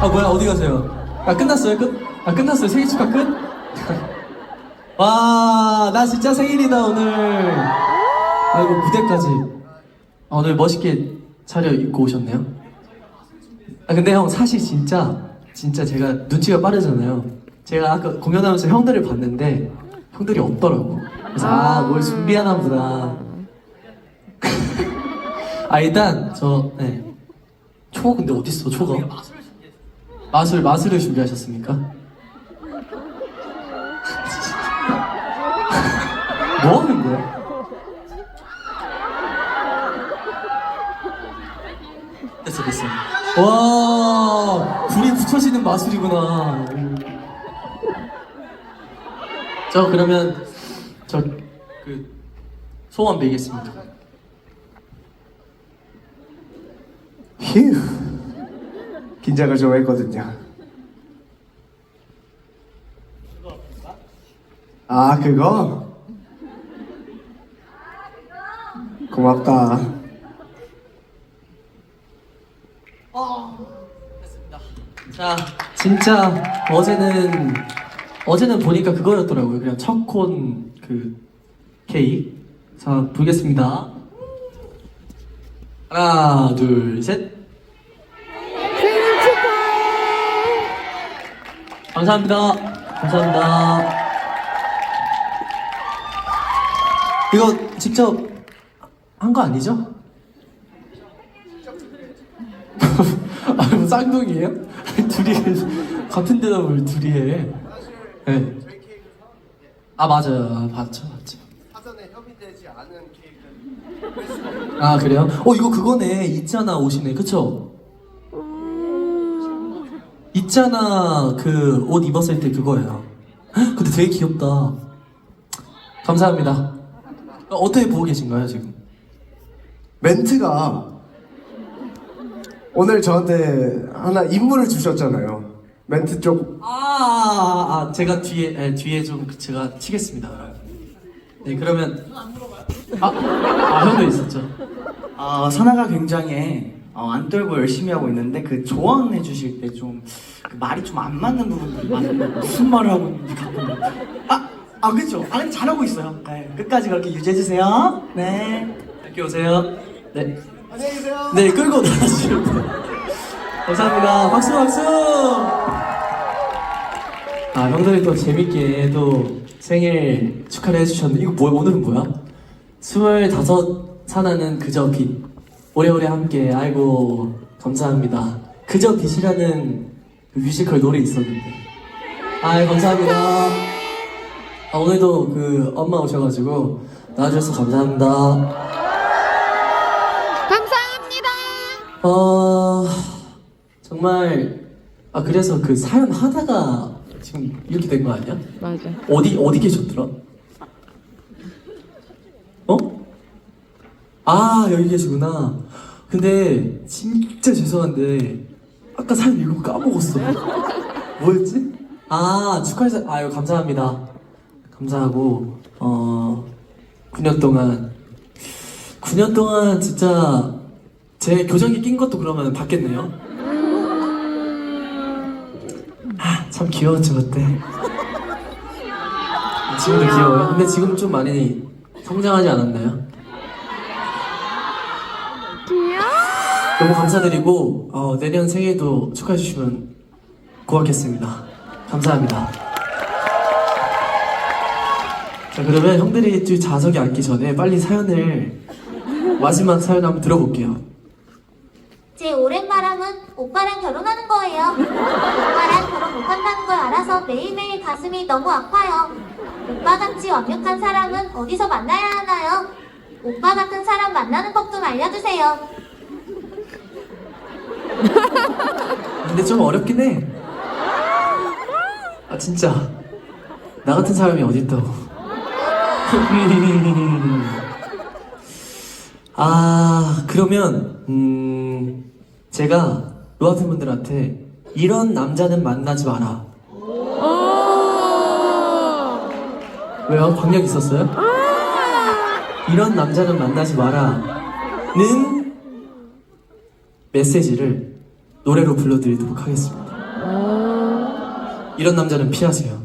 아 뭐야 어디 가세요? 아 끝났어요 끝? 아 끝났어요 생일 축하 끝? 와 나 진짜 생일이다 오늘. 아이고 무대까지. 아, 오늘 멋있게 차려 입고 오셨네요. 아 근데 형 사실 진짜 진짜 제가 눈치가 빠르잖아요. 제가 아까 공연하면서 형들을 봤는데 형들이 없더라고. 그래서 아 뭘 준비하나 보다. 아 일단 저 네. 초 근데 어디 있어 초가? 마술 마술을 준비하셨습니까? 뭐 하는 거야? 됐어 됐어. 와 불이 붙여지는 마술이구나. 저 그러면 저 그 소원 빌겠습니다. 휴 긴장을 좀 했거든요 아 그거? 고맙다 자, 진짜 어제는 어제는 보니까 그거였더라고요. 그냥 첫콘 그 케이크. 자, 부르겠습니다. 하나, 둘, 셋. 감사합니다. 감사합니다. 이거 직접 한 거 아니죠? 아, 뭐 쌍둥이에요? 둘이 같은 대답을 둘이 해. 네. 아 맞아요. 아, 맞죠, 맞죠. 사전에 협의되지 않은 케이크 아 그래요? 어 이거 그거네. 있잖아 옷이네. 그쵸? 있잖아 그 옷 입었을 때 그거예요. 헉, 근데 되게 귀엽다. 감사합니다. 어, 어떻게 보고 계신가요 지금? 멘트가 오늘 저한테 하나 임무를 주셨잖아요 멘트 쪽 아, 아, 아, 제가 뒤에 예, 뒤에 좀 제가 치겠습니다. 네 그러면 아, 아 형도 있었죠. 아, 선아가 굉장히 어, 안 떨고 열심히 하고 있는데 그 조언해 주실 때 좀 말이 좀 안 맞는 부분들이 많은데 무슨 말을 하고 있는지 가끔 아, 아 그렇죠. 아 근데 잘하고 있어요. 네, 끝까지 그렇게 유지해 주세요. 네. 이렇게 오세요. 네. 안녕히 계세요 네, 끌고 나가시면 돼요. 감사합니다. 박수, 박수! 아, 형들이 또 재밌게 또 생일 축하를 해주셨는데, 이거 뭐야, 오늘은 뭐야? 스물다섯 사나는 그저 빛. 오래오래 함께, 아이고, 감사합니다. 그저 빛이라는 그 뮤지컬 노래 있었는데. 아이, 감사합니다. 아, 오늘도 그 엄마 오셔가지고 나와주셔서 감사합니다. 감사합니다. 어 정말 아 그래서 그 사연 하다가 지금 이렇게 된 거 아니야? 맞아. 어디 어디 계셨더라? 어? 아 여기 계시구나. 근데 진짜 죄송한데 아까 사연 읽고 까먹었어. 뭐였지? 아 축하해서 아유 감사합니다. 감사하고 어 9년 동안 9년 동안 진짜 제 교정기 낀 것도 그러면 받겠네요. 아, 참 귀여웠죠 그때. 지금도 귀여워요. 근데 지금 좀 많이 성장하지 않았나요? 귀여워. 너무 감사드리고 어, 내년 생일도 축하해 주시면 고맙겠습니다. 감사합니다. 자 그러면 형들이 좀 자석에 앉기 전에 빨리 사연을 마지막 사연 한번 들어볼게요. 제 오랜 바람은 오빠랑 결혼하는 거예요. 오빠랑 결혼 못한다는 걸 알아서 매일매일 가슴이 너무 아파요. 오빠 같이 완벽한 사람은 어디서 만나야 하나요? 오빠 같은 사람 만나는 법 좀 알려주세요. 근데 좀 어렵긴 해. 아 진짜 나 같은 사람이 어딨다고. 아 그러면 음 제가 로아 팬 분들한테 이런 남자는 만나지 마라. 왜요? 강력 있었어요? 이런 남자는 만나지 마라는 메시지를 노래로 불러드리도록 하겠습니다. 이런 남자는 피하세요.